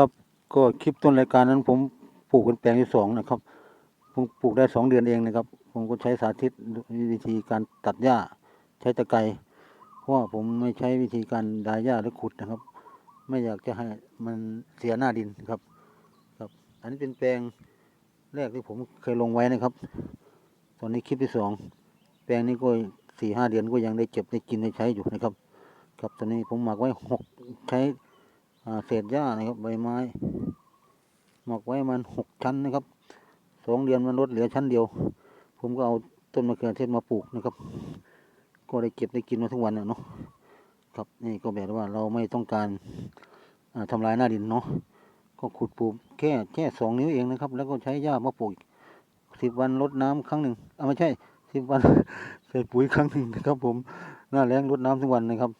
ครับก็คลิปต้นรายการนั้นผมปลูกเป็นแปลงที่สองนะครับ ผมปลูกได้สองเดือนเองนะครับ ผมก็ใช้สาธิตวิธีการตัดหญ้าใช้ตะไคร้เพราะว่าผมไม่ใช้วิธีการดายหญ้าหรือขุดนะครับ ไม่อยากจะให้มันเสียหน้าดินครับ ครับ อันนี้เป็นแปลงแรกที่ผมเคยลงไว้นะครับ ตอนนี้คลิปที่สองแปลงนี้ก็สี่ห้าเดือนก็ยังได้เก็บได้กินได้ใช้อยู่นะครับ ครับตอนนี้ผมหมักไว้หกใช้ เศษหญ้านะครับใบไม้ หมักไว้มันหกชั้นนะครับสองเดือนมันลดเหลือชั้นเดียว ผมก็เอาต้นมะเขือเทศมาปลูกนะครับ ก็ได้เก็บได้กินมาทุกวันนะเนาะครับนี่ก็แบบว่าเราไม่ต้องการอ่าทำลายหน้าดินเนาะก็ขุดปลูกแค่แค่สองนิ้วเองนะครับ แล้วก็ใช้หญ้ามาปลูกสิบวันลดน้ำครั้งหนึ่งอ่าไม่ใช่สิบวันใส่ปุ๋ยครั้งหนึ่งนะครับ ผมหน้าแรงลดน้ำทุกวันนะครับ